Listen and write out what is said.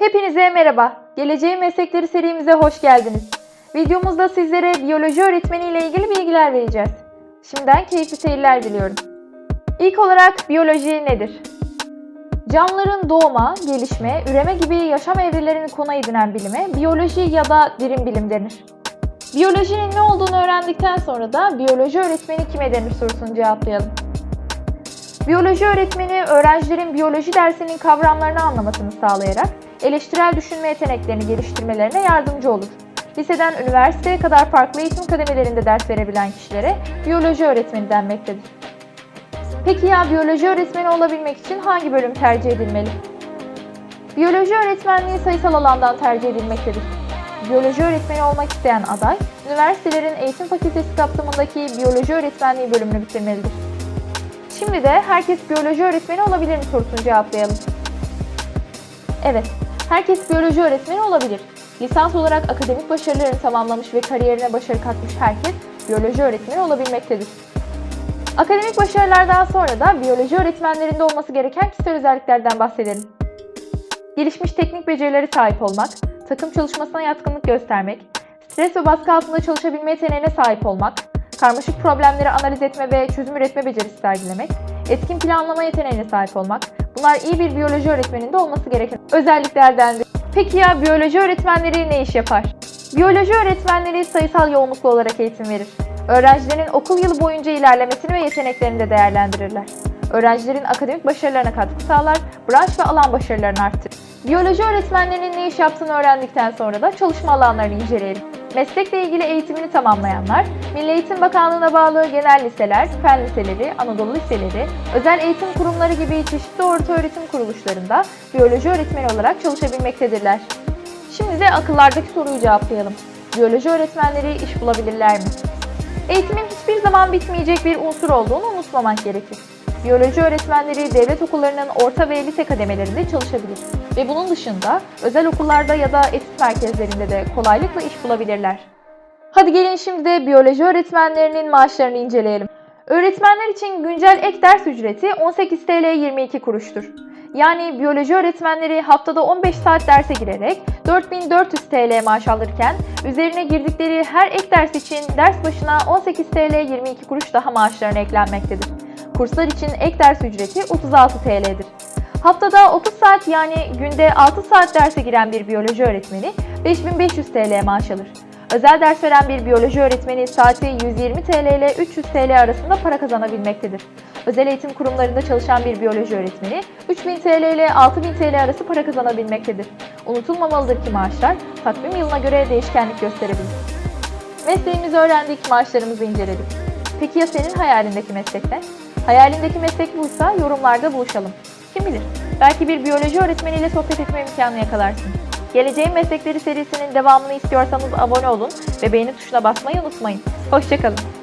Hepinize merhaba. Geleceğin Meslekleri serimize hoş geldiniz. Videomuzda sizlere biyoloji öğretmeni ile ilgili bilgiler vereceğiz. Şimdiden keyifli seyirler diliyorum. İlk olarak biyoloji nedir? Canlıların doğma, gelişme, üreme gibi yaşam evrelerini konu edinen bilime biyoloji ya da birim bilim denir. Biyolojinin ne olduğunu öğrendikten sonra da biyoloji öğretmeni kime denir sorusunu cevaplayalım. Biyoloji öğretmeni öğrencilerin biyoloji dersinin kavramlarını anlamasını sağlayarak eleştirel düşünme yeteneklerini geliştirmelerine yardımcı olur. Liseden üniversiteye kadar farklı eğitim kademelerinde ders verebilen kişilere biyoloji öğretmeni denmektedir. Peki ya biyoloji öğretmeni olabilmek için hangi bölüm tercih edilmeli? Biyoloji öğretmenliği sayısal alandan tercih edilmektedir. Biyoloji öğretmeni olmak isteyen aday, üniversitelerin eğitim fakültesi kapsamındaki biyoloji öğretmenliği bölümünü bitirmelidir. Şimdi de herkes biyoloji öğretmeni olabilir mi sorusunu cevaplayalım. Evet, herkes biyoloji öğretmeni olabilir. Lisans olarak akademik başarılarını tamamlamış ve kariyerine başarı katmış herkes biyoloji öğretmeni olabilmektedir. Akademik başarılardan sonra da biyoloji öğretmenlerinde olması gereken kişisel özelliklerden bahsedelim. Gelişmiş teknik becerilere sahip olmak, takım çalışmasına yatkınlık göstermek, stres ve baskı altında çalışabilme yeteneğine sahip olmak, karmaşık problemleri analiz etme ve çözüm üretme becerisi sergilemek, etkin planlama yeteneğine sahip olmak, bunlar iyi bir biyoloji öğretmeninde olması gereken özelliklerdendir. Peki ya biyoloji öğretmenleri ne iş yapar? Biyoloji öğretmenleri sayısal yoğunluklu olarak eğitim verir. Öğrencilerin okul yılı boyunca ilerlemesini ve yeteneklerini de değerlendirirler. Öğrencilerin akademik başarılarına katkı sağlar, branş ve alan başarılarını arttırır. Biyoloji öğretmenlerinin ne iş yaptığını öğrendikten sonra da çalışma alanlarını inceleyelim. Meslekle ilgili eğitimini tamamlayanlar, Milli Eğitim Bakanlığı'na bağlı genel liseler, fen liseleri, Anadolu liseleri, özel eğitim kurumları gibi çeşitli orta öğretim kuruluşlarında biyoloji öğretmeni olarak çalışabilmektedirler. Şimdi de akıllardaki soruyu cevaplayalım. Biyoloji öğretmenleri iş bulabilirler mi? Eğitimin hiçbir zaman bitmeyecek bir unsur olduğunu unutmamak gerekir. Biyoloji öğretmenleri devlet okullarının orta ve lise kademelerinde çalışabilir ve bunun dışında özel okullarda ya da etüt merkezlerinde de kolaylıkla iş bulabilirler. Hadi gelin şimdi de biyoloji öğretmenlerinin maaşlarını inceleyelim. Öğretmenler için güncel ek ders ücreti 18 TL 22 kuruştur. Yani biyoloji öğretmenleri haftada 15 saat derse girerek 4400 TL maaş alırken üzerine girdikleri her ek ders için ders başına 18 TL 22 kuruş daha maaşlarına eklenmektedir. Kurslar için ek ders ücreti 36 TL'dir. Haftada 30 saat yani günde 6 saat derse giren bir biyoloji öğretmeni 5500 TL maaş alır. Özel ders veren bir biyoloji öğretmeni saati 120 TL ile 300 TL arasında para kazanabilmektedir. Özel eğitim kurumlarında çalışan bir biyoloji öğretmeni 3000 TL ile 6000 TL arası para kazanabilmektedir. Unutulmamalıdır ki maaşlar takvim yılına göre değişkenlik gösterebilir. Mesleğimizi öğrendik, maaşlarımızı inceledik. Peki ya senin hayalindeki meslek ne? Hayalindeki meslek buysa yorumlarda buluşalım. Kim bilir, belki bir biyoloji öğretmeniyle sohbet etme imkanı yakalarsın. Geleceğin Meslekleri serisinin devamını istiyorsanız abone olun ve beğeni tuşuna basmayı unutmayın. Hoşçakalın.